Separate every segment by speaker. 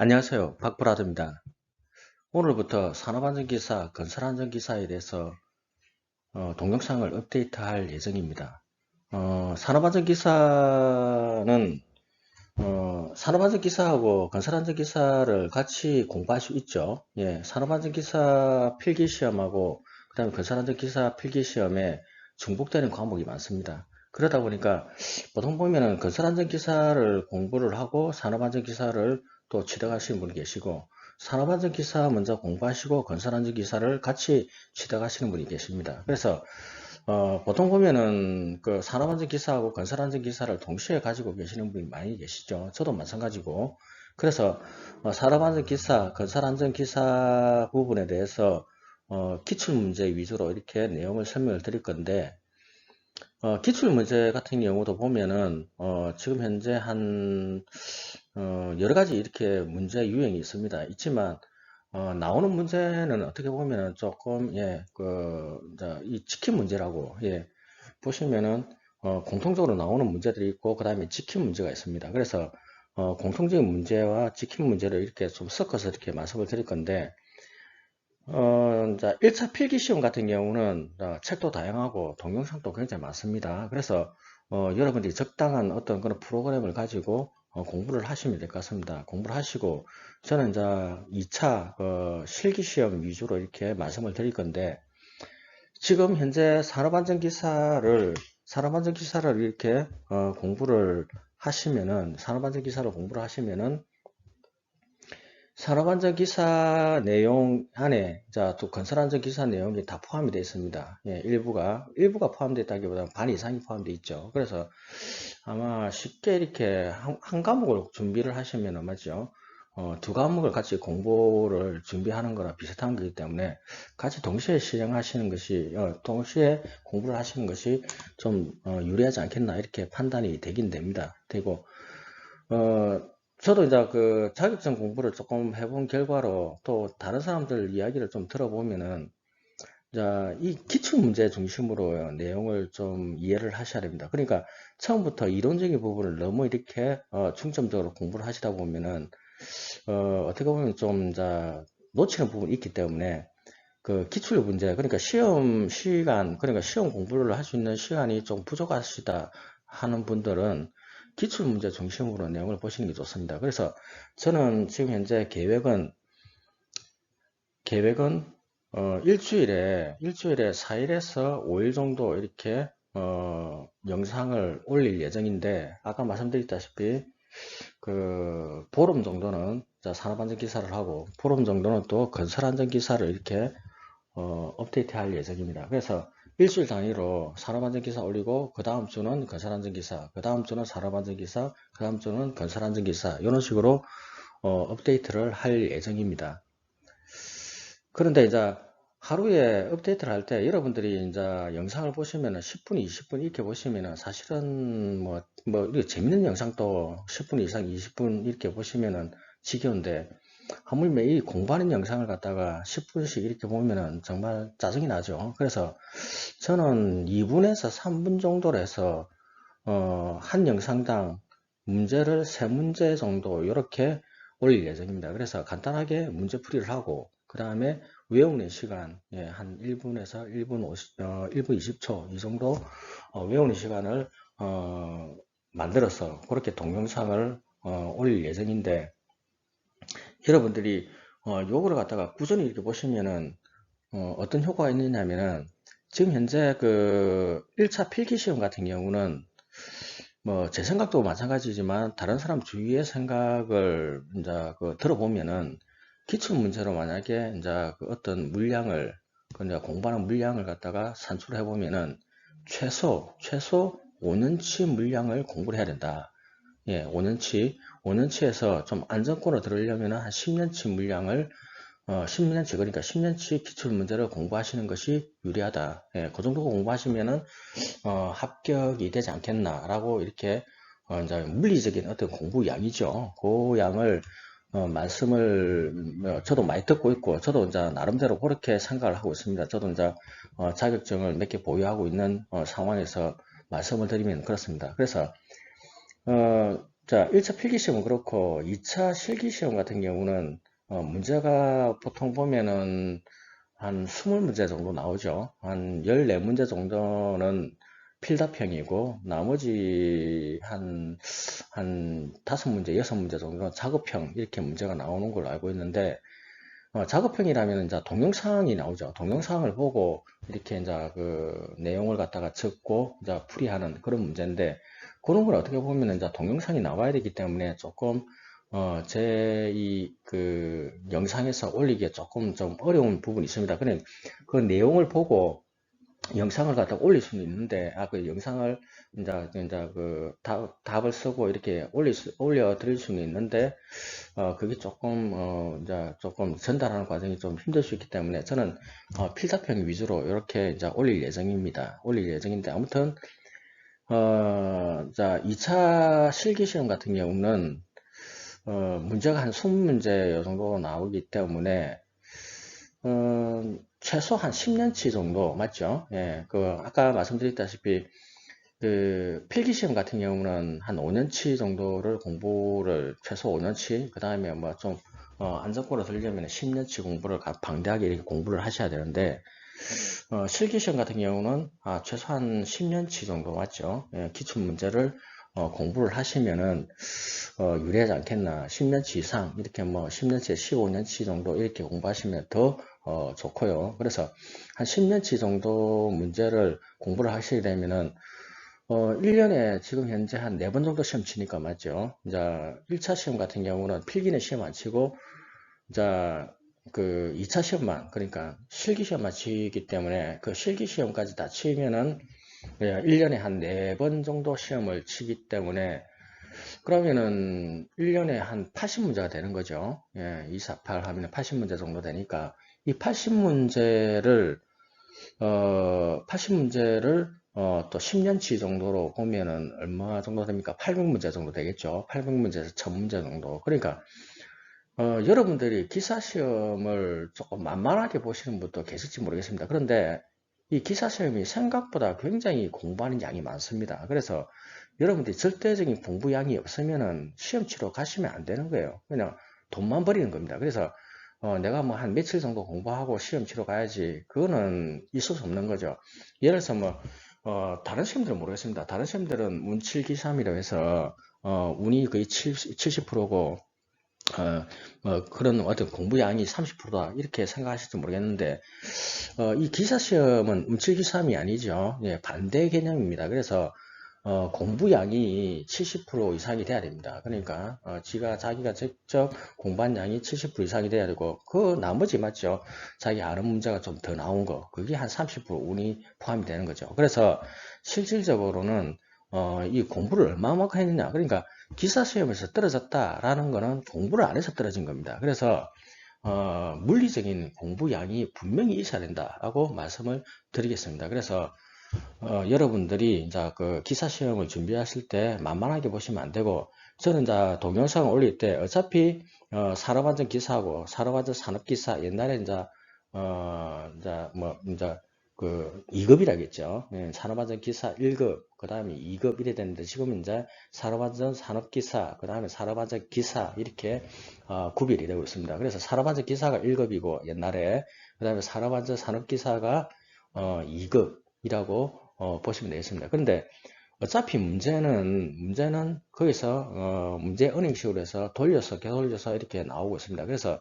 Speaker 1: 안녕하세요. 박브라드입니다. 오늘부터 산업안전기사, 건설안전기사에 대해서 어, 동영상을 업데이트 할 예정입니다. 어, 산업안전기사는 어, 산업안전기사하고 건설안전기사를 같이 공부할 수 있죠. 예, 산업안전기사 필기시험하고 그 다음에 건설안전기사 필기시험에 중복되는 과목이 많습니다. 그러다 보니까 보통 보면은 건설안전기사를 공부를 하고 산업안전기사를 또 취득하시는 분이 계시고 산업안전 기사 먼저 공부하시고 건설안전 기사를 같이 취득하시는 분이 계십니다. 그래서 어, 보통 보면은 그 산업안전 기사하고 건설안전 기사를 동시에 가지고 계시는 분이 많이 계시죠. 저도 마찬가지고. 그래서 어, 산업안전 기사, 건설안전 기사 부분에 대해서 어, 기출문제 위주로 이렇게 내용을 설명을 드릴 건데 어, 기출문제 같은 경우도 보면은 어, 지금 현재 한 어, 여러 가지 이렇게 문제 유형이 있습니다. 있지만 어, 나오는 문제는 어떻게 보면은 조금 예, 그, 이 치킨 문제라고 예, 보시면은 어, 공통적으로 나오는 문제들이 있고 그 다음에 치킨 문제가 있습니다. 그래서 어, 공통적인 문제와 치킨 문제를 이렇게 좀 섞어서 이렇게 말씀을 드릴 건데 어, 자, 1차 필기 시험 같은 경우는 어, 책도 다양하고 동영상도 굉장히 많습니다. 그래서 어, 여러분들이 적당한 어떤 그런 프로그램을 가지고 어, 공부를 하시면 될 것 같습니다. 공부를 하시고 저는 이제 2차 어, 실기시험 위주로 이렇게 말씀을 드릴 건데 지금 현재 산업안전기사를 산업안전기사를 이렇게 어, 공부를 하시면은 산업안전기사를 공부를 하시면은 산업안전 기사 내용 안에 자, 또 건설안전 기사 내용이 다 포함이 되어 있습니다. 예, 일부가 일부가 포함되어 있다기보다 반 이상이 포함되어 있죠. 그래서 아마 쉽게 이렇게 한, 한 과목을 준비를 하시면 맞죠. 어, 두 과목을 같이 공부를 준비하는 거랑 비슷한 거기 때문에 같이 동시에 실행하시는 것이 어, 동시에 공부를 하시는 것이 좀 어, 유리하지 않겠나 이렇게 판단이 되긴 됩니다. 되고 어, 저도 이제 그 자격증 공부를 조금 해본 결과로 또 다른 사람들 이야기를 좀 들어보면은 자, 이 기출 문제 중심으로 내용을 좀 이해를 하셔야 됩니다. 그러니까 처음부터 이론적인 부분을 너무 이렇게 어, 중점적으로 공부를 하시다 보면은 어, 어떻게 보면 좀 자, 놓치는 부분이 있기 때문에 그 기출 문제 그러니까 시험 시간 그러니까 시험 공부를 할 수 있는 시간이 좀 부족하시다 하는 분들은 기출 문제 중심으로 내용을 보시는 게 좋습니다. 그래서 저는 지금 현재 계획은 계획은 어, 일주일에 일주일에 4일에서 5일 정도 이렇게 어, 영상을 올릴 예정인데 아까 말씀드렸다시피 그 보름 정도는 산업안전 기사를 하고 보름 정도는 또 건설안전 기사를 이렇게 어, 업데이트 할 예정입니다. 그래서 일주일 단위로 산업안전기사 올리고 그 다음 주는 건설안전기사 그 다음 주는 산업안전기사 그 다음 주는 건설안전기사 이런 식으로 어, 업데이트를 할 예정입니다 그런데 이제 하루에 업데이트를 할 때 여러분들이 이제 영상을 보시면은 10분 20분 이렇게 보시면은 사실은 뭐, 뭐, 재밌는 영상도 10분 이상 20분 이렇게 보시면은 지겨운데 하물며 이 공부하는 영상을 갖다가 10분씩 이렇게 보면은 정말 짜증이 나죠. 그래서 저는 2분에서 3분 정도로 해서 어, 한 영상당 문제를 3문제 정도 이렇게 올릴 예정입니다. 그래서 간단하게 문제풀이를 하고 그 다음에 외우는 시간 예, 한 1분에서 1분 50, 어, 1분 20초 이 정도 어, 외우는 시간을 어, 만들어서 그렇게 동영상을 어, 올릴 예정인데 여러분들이 어, 요거를 갖다가 꾸준히 이렇게 보시면은 어, 떤 효과가 있느냐면은 지금 현재 그 1차 필기 시험 같은 경우는 뭐 제 생각도 마찬가지지만 다른 사람 주위의 생각을 이제 그 들어보면은 기출 문제로 만약에 이제 그 어떤 물량을 그 이제 공부하는 물량을 갖다가 산출해 보면은 최소 최소 5년치 물량을 공부를 해야 된다. 예, 5년치 5년치에서 좀 안정권으로 들으려면 한 10년치 물량을 어, 10년치 그러니까 10년치 기출 문제를 공부하시는 것이 유리하다. 예, 그 정도 공부하시면은 어, 합격이 되지 않겠나라고 이렇게 어, 이제 물리적인 어떤 공부 양이죠. 그 양을 어, 말씀을 어, 저도 많이 듣고 있고 저도 이제 나름대로 그렇게 생각을 하고 있습니다. 저도 이제 어, 자격증을 몇 개 보유하고 있는 어, 상황에서 말씀을 드리면 그렇습니다. 그래서 어, 자, 1차 필기시험은 그렇고 2차 실기시험 같은 경우는 어, 문제가 보통 보면은 한 20문제 정도 나오죠. 한 14문제 정도는 필답형이고 나머지 한, 한 5문제, 6문제 정도는 작업형 이렇게 문제가 나오는 걸로 알고 있는데 어, 작업형이라면 이제 동영상이 나오죠. 동영상을 보고 이렇게 이제 그 내용을 갖다가 적고 이제 풀이하는 그런 문제인데 그런 걸 어떻게 보면 이제 동영상이 나와야 되기 때문에 조금 어, 제 이 그 영상에서 올리기에 조금 좀 어려운 부분이 있습니다. 그냥 그 내용을 보고 영상을 갖다 올릴 수는 있는데, 아, 그 영상을, 이제, 이제 그 답, 답을 쓰고 이렇게 올릴 수, 올려 드릴 수는 있는데, 어, 그게 조금, 어, 이제 조금 전달하는 과정이 좀 힘들 수 있기 때문에 저는, 어, 필답형 위주로 이렇게 이제 올릴 예정입니다. 올릴 예정인데, 아무튼, 어, 자, 2차 실기 시험 같은 경우는, 어, 문제가 한 20문제 정도 나오기 때문에, 어, 최소 한 10년치 정도, 맞죠? 예, 그, 아까 말씀드렸다시피, 그, 필기 시험 같은 경우는 한 5년치 정도를 공부를, 최소 5년치, 그 다음에 뭐 좀, 어, 안정권으로 들려면 10년치 공부를 가- 방대하게 이렇게 공부를 하셔야 되는데, 어, 실기 시험 같은 경우는, 아, 최소한 10년치 정도, 맞죠? 예, 기출 문제를, 어, 공부를 하시면은, 어, 유리하지 않겠나. 10년치 이상, 이렇게 뭐 10년치, 15년치 정도 이렇게 공부하시면 더 어, 좋고요. 그래서 한 10년치 정도 문제를 공부를 하시게 되면은 어, 1년에 지금 현재 한 4번 정도 시험 치니까 맞죠? 이제 1차 시험 같은 경우는 필기는 시험 안 치고 이제 그 2차 시험만 그러니까 실기 시험만 치기 때문에 그 실기 시험까지 다 치면은 1년에 한 4번 정도 시험을 치기 때문에 그러면은 1년에 한 80문제가 되는 거죠. 예, 2, 4, 8 하면 80문제 정도 되니까 이 80문제를 어, 80문제를 어, 또 10년치 정도로 보면은 얼마 정도 됩니까? 800문제 정도 되겠죠. 800문제에서 1000문제 정도. 그러니까 어, 여러분들이 기사 시험을 조금 만만하게 보시는 분도 계실지 모르겠습니다. 그런데 이 기사 시험이 생각보다 굉장히 공부하는 양이 많습니다. 그래서 여러분들이 절대적인 공부 양이 없으면은 시험 치러 가시면 안 되는 거예요. 그냥 돈만 버리는 겁니다. 그래서 어, 내가 뭐 한 며칠 정도 공부하고 시험 치러 가야지. 그거는 있을 수 없는 거죠. 예를 들어서 뭐, 어, 다른 시험들은 모르겠습니다. 다른 시험들은 운 7기삼이라고 해서, 어, 운이 거의 70, 프로고 어, 뭐 그런 어떤 공부량이 30%다. 이렇게 생각하실지 모르겠는데, 어, 이 기사 시험은 운칠기삼이 아니죠. 예, 반대 개념입니다. 그래서, 어, 공부량이 70% 이상이 돼야 됩니다. 그러니까, 어, 지가, 자기가 직접 공부한 양이 70% 이상이 돼야 되고, 그 나머지 맞죠? 자기 아는 문제가 좀 더 나온 거, 그게 한 30% 운이 포함이 되는 거죠. 그래서, 실질적으로는, 어, 이 공부를 얼마만큼 했느냐. 그러니까, 기사 시험에서 떨어졌다라는 거는 공부를 안 해서 떨어진 겁니다. 그래서, 어, 물리적인 공부량이 분명히 있어야 된다라고 말씀을 드리겠습니다. 그래서, 어, 여러분들이 이제 그 기사 시험을 준비하실 때 만만하게 보시면 안 되고 저는 이제 동영상을 올릴 때 어차피 어, 산업안전 기사하고 산업안전 산업 기사 옛날에 이제 어, 이제 뭐 이제 그 2급이라겠죠. 예, 산업안전 기사 1급, 그 다음에 2급 이래 되는데 지금 이제 산업안전 산업기사, 그 다음에 산업안전 기사 이렇게 어, 구별이 되고 있습니다. 그래서 산업안전 기사가 1급이고 옛날에 그 다음에 산업안전 산업기사가 어, 2급 이라고 어, 보시면 되겠습니다. 그런데 어차피 문제는 문제는 거기서 어, 문제 은행식으로 해서 돌려서 되돌려서 이렇게 나오고 있습니다. 그래서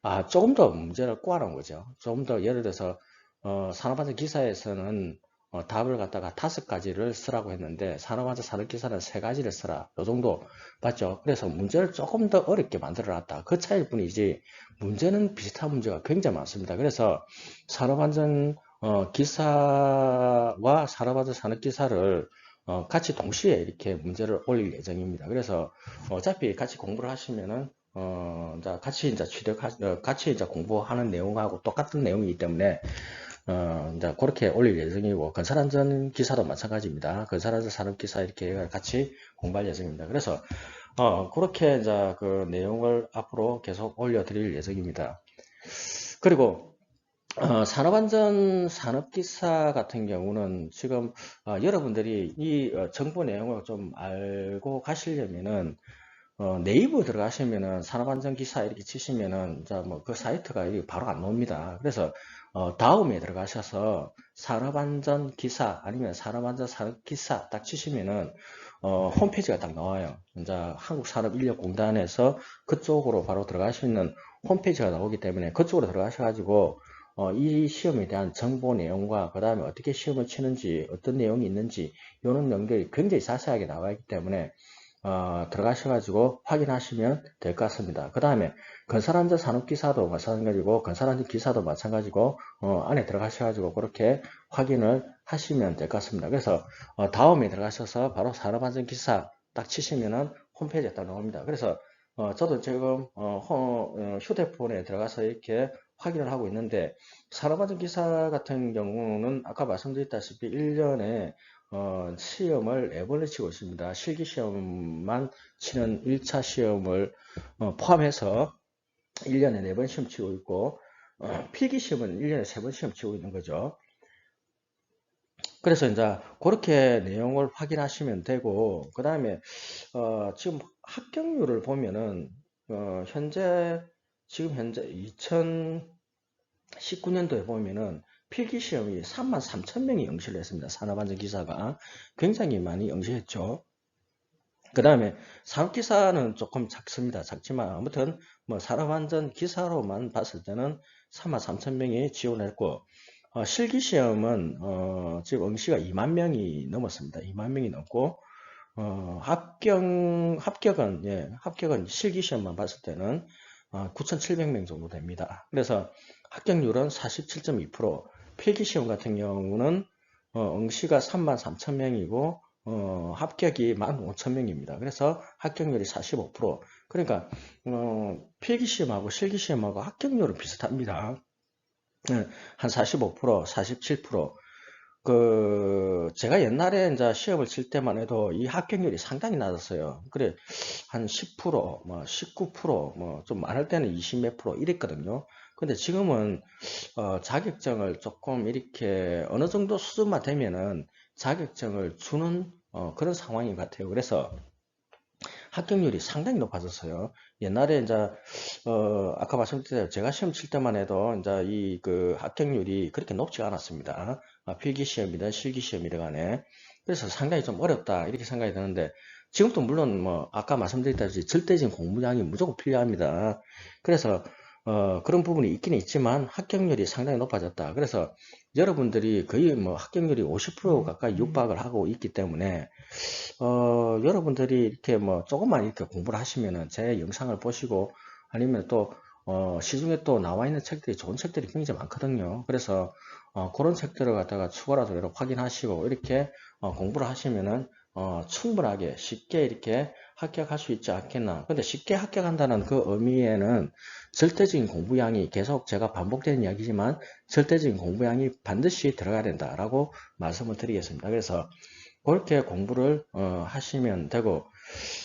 Speaker 1: 아 조금 더 문제를 꼬아놓은 거죠. 조금 더 예를 들어서 어, 산업안전 기사에서는 어, 답을 갖다가 다섯 가지를 쓰라고 했는데 산업안전 산업기사는 세 가지를 쓰라. 요 정도 맞죠? 그래서 문제를 조금 더 어렵게 만들어 놨다. 그 차이일 뿐이지 문제는 비슷한 문제가 굉장히 많습니다. 그래서 산업안전 어, 기사와 산업안전 산업기사를 어, 같이 동시에 이렇게 문제를 올릴 예정입니다. 그래서 어차피 같이 공부를 하시면은 어, 같이 이제 취득, 어, 같이 이제 공부하는 내용하고 똑같은 내용이기 때문에 어, 이제 그렇게 올릴 예정이고 건설안전 기사도 마찬가지입니다. 건설안전 산업기사 이렇게 같이 공부할 예정입니다. 그래서 어, 그렇게 이제 그 내용을 앞으로 계속 올려드릴 예정입니다. 그리고 어, 산업안전 산업기사 같은 경우는 지금 어, 여러분들이 이 어, 정보 내용을 좀 알고 가시려면은 어, 네이버 들어가시면은 산업안전기사 이렇게 치시면은 뭐 그 사이트가 바로 안 나옵니다. 그래서 어, 다음에 들어가셔서 산업안전기사 아니면 산업안전 산업기사 딱 치시면은 어, 홈페이지가 딱 나와요. 이제 한국산업인력공단에서 그쪽으로 바로 있는 홈페이지가 나오기 때문에 그쪽으로 들어가셔가지고 어, 이 시험에 대한 정보 내용과 그 다음에 어떻게 시험을 치는지 어떤 내용이 있는지 이런 내용들이 굉장히 자세하게 나와 있기 때문에 어, 들어가셔가지고 확인하시면 될 것 같습니다. 그 다음에 건설안전 산업기사도 마찬가지고 건설안전 기사도 마찬가지고 어, 안에 들어가셔가지고 그렇게 확인을 하시면 될 것 같습니다. 그래서 어, 다음에 들어가셔서 바로 산업안전 기사 딱 치시면은 홈페이지에 딱 나옵니다. 그래서 어, 저도 지금 어, 허- 어, 휴대폰에 들어가서 이렇게 확인을 하고 있는데 산업안전 기사 같은 경우는 아까 말씀드렸다시피 1년에 어, 시험을 4번을 치고 있습니다. 실기 시험만 치는 1차 시험을 어, 포함해서 1년에 4번 시험 치고 있고 어, 필기 시험은 1년에 3번 시험 치고 있는 거죠. 그래서 이제 그렇게 내용을 확인하시면 되고 그 다음에 어, 지금 합격률을 보면은 어, 현재 지금 현재 2019년도에 보면은 필기 시험이 3만 3천 명이 응시를 했습니다. 산업안전 기사가 굉장히 많이 응시했죠. 그 다음에 산업기사는 조금 작습니다. 작지만 아무튼 뭐 산업안전 기사로만 봤을 때는 3만 3천 명이 지원했고 어, 실기시험은 어, 지금 응시가 2만 명이 넘었습니다. 2만 명이 넘고 어, 합격 합격은 예, 합격은 실기시험만 봤을 때는 어, 9,700명 정도 됩니다. 그래서 합격률은 47.2%, 필기시험 같은 경우는 어, 응시가 3만 3천 명이고 어, 합격이 15,000명입니다. 그래서 합격률이 45%. 그러니까 어, 필기시험하고 실기시험하고 합격률은 비슷합니다. 네, 한 45%, 47%. 그 제가 옛날에 이제 시험을 칠 때만 해도 이 합격률이 상당히 낮았어요. 그래 한 10%, 뭐 19%, 뭐 좀 많을 때는 20몇 프로 이랬거든요. 근데 지금은 어, 자격증을 조금 이렇게 어느 정도 수준만 되면은 자격증을 주는 어, 그런 상황인 것 같아요. 그래서 합격률이 상당히 높아졌어요. 옛날에 이제 어, 아까 말씀드렸듯이 제가 시험 칠 때만 해도 이제 이 그 합격률이 그렇게 높지 않았습니다. 아, 필기 시험이든 실기 시험이든 간에 그래서 상당히 좀 어렵다 이렇게 생각이 드는데 지금도 물론 뭐 아까 말씀드렸다시피 절대적인 공부량이 무조건 필요합니다. 그래서 어, 그런 부분이 있긴 있지만 합격률이 상당히 높아졌다. 그래서 여러분들이 거의 뭐 합격률이 50% 가까이 육박을 하고 있기 때문에 어, 여러분들이 이렇게 뭐 조금만 이렇게 공부를 하시면은 제 영상을 보시고 아니면 또 어, 시중에 또 나와 있는 책들이 좋은 책들이 굉장히 많거든요. 그래서 어, 그런 책들을 갖다가 추가라도 이렇게 확인하시고 이렇게 어, 공부를 하시면은 어, 충분하게 쉽게 이렇게 합격할 수 있지 않겠나. 근데 쉽게 합격한다는 그 의미에는 절대적인 공부량이 계속 제가 반복되는 이야기지만 절대적인 공부량이 반드시 들어가야 된다 라고 말씀을 드리겠습니다. 그래서 그렇게 공부를 어, 하시면 되고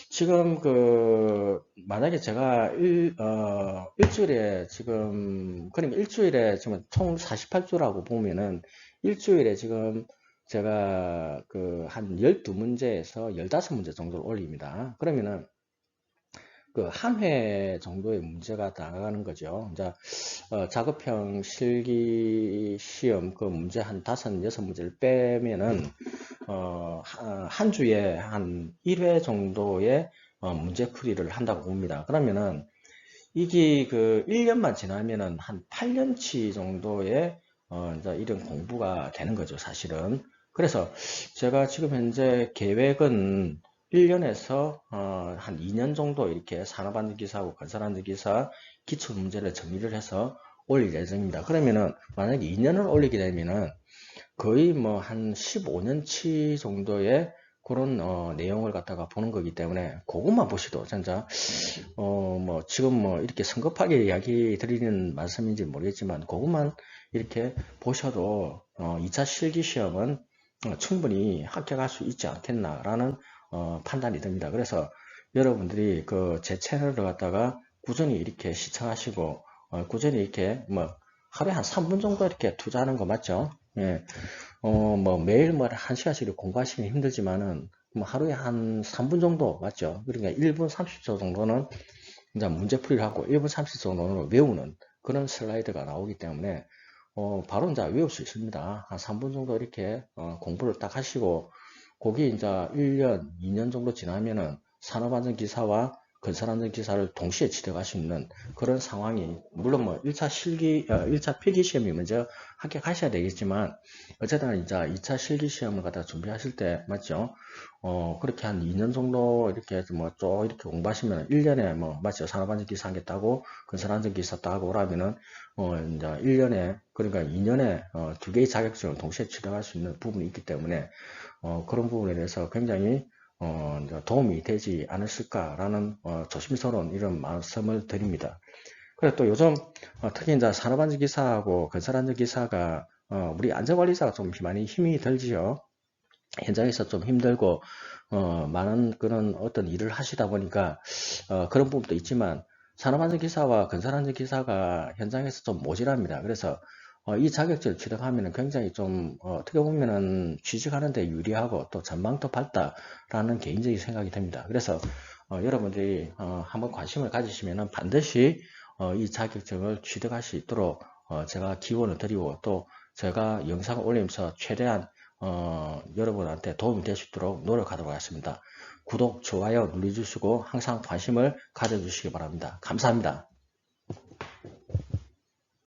Speaker 1: 지금 그 만약에 제가 일, 어, 일주일에 지금 그러니까 일주일에 지금 총 48주라고 보면은 일주일에 지금 제가 그 한 12문제에서 15문제 정도를 올립니다. 그러면은 그 한 회 정도의 문제가 나가는 거죠. 이제 어, 작업형 실기 시험 그 문제 한 다섯 여섯 문제를 빼면은 어, 하- 한 주에 한 1회 정도의 어, 문제 풀이를 한다고 봅니다. 그러면은 이게 그 1년만 지나면은 한 8년치 정도의 어, 이제 이런 공부가 되는 거죠, 사실은. 그래서 제가 지금 현재 계획은 1년에서 한 2년 정도 이렇게 산업안전기사하고 건설안전기사 기출 문제를 정리를 해서 올릴 예정입니다. 그러면은 만약에 2년을 올리게 되면은 거의 뭐 한 15년치 정도의 그런 어, 내용을 갖다가 보는 거기 때문에 그것만 보시도 진짜 어, 뭐 지금 뭐 이렇게 성급하게 이야기 드리는 말씀인지 모르겠지만 그것만 이렇게 보셔도 어, 2차 실기 시험은 어, 충분히 합격할 수 있지 않겠나라는 어, 판단이 듭니다. 그래서 여러분들이 그 제 채널을 갖다가 꾸준히 이렇게 시청하시고 어, 꾸준히 이렇게 뭐 하루에 한 3분 정도 이렇게 투자하는 거 맞죠? 예. 어, 뭐 매일 뭐 1시간씩 공부하시면 힘들지만은 뭐 하루에 한 3분 정도 맞죠? 그러니까 1분 30초 정도는 이제 문제 풀이를 하고 1분 30초 정도는 외우는 그런 슬라이드가 나오기 때문에 어, 바로 이제 외울 수 있습니다. 한 3분 정도 이렇게 어, 공부를 딱 하시고 거기 이제 1년, 2년 정도 지나면은 산업안전기사와 건설안전기사를 동시에 취득할 수 있는 그런 상황이 물론 뭐 1차 실기, 어, 1차 필기 시험이 먼저 합격하셔야 되겠지만 어쨌든 이제 2차 실기 시험을 갖다 준비하실 때 맞죠? 어, 그렇게 한 2년 정도 이렇게 뭐쭉 이렇게 공부하시면 1년에 뭐 맞죠? 산업안전기사 하겠다고 건설안전기사 따고 오라면은 어, 이제 1년에 그러니까 2년에 어, 두 개의 자격증을 동시에 취득할 수 있는 부분이 있기 때문에 어, 그런 부분에 대해서 굉장히 어, 도움이 되지 않으실까라는 어, 조심스러운 이런 말씀을 드립니다. 그리고 또 요즘 어, 특히 이제 산업안전 기사하고 건설안전 기사가 어, 우리 안전관리사가 좀 많이 힘이 들지요. 현장에서 좀 힘들고 어, 많은 그런 어떤 일을 하시다 보니까 어, 그런 부분도 있지만 산업안전 기사와 건설안전 기사가 현장에서 좀 모자랍니다. 그래서 어, 이 자격증을 취득하면 굉장히 좀 어, 어떻게 보면은 취직하는데 유리하고 또 전망도 밝다라는 개인적인 생각이 듭니다. 그래서 어, 여러분들이 어, 한번 관심을 가지시면 반드시 어, 이 자격증을 취득할 수 있도록 어, 제가 기원을 드리고 또 제가 영상을 올리면서 최대한 어, 여러분한테 도움이 될 수 있도록 노력하도록 하겠습니다. 구독, 좋아요 눌러주시고 항상 관심을 가져주시기 바랍니다. 감사합니다.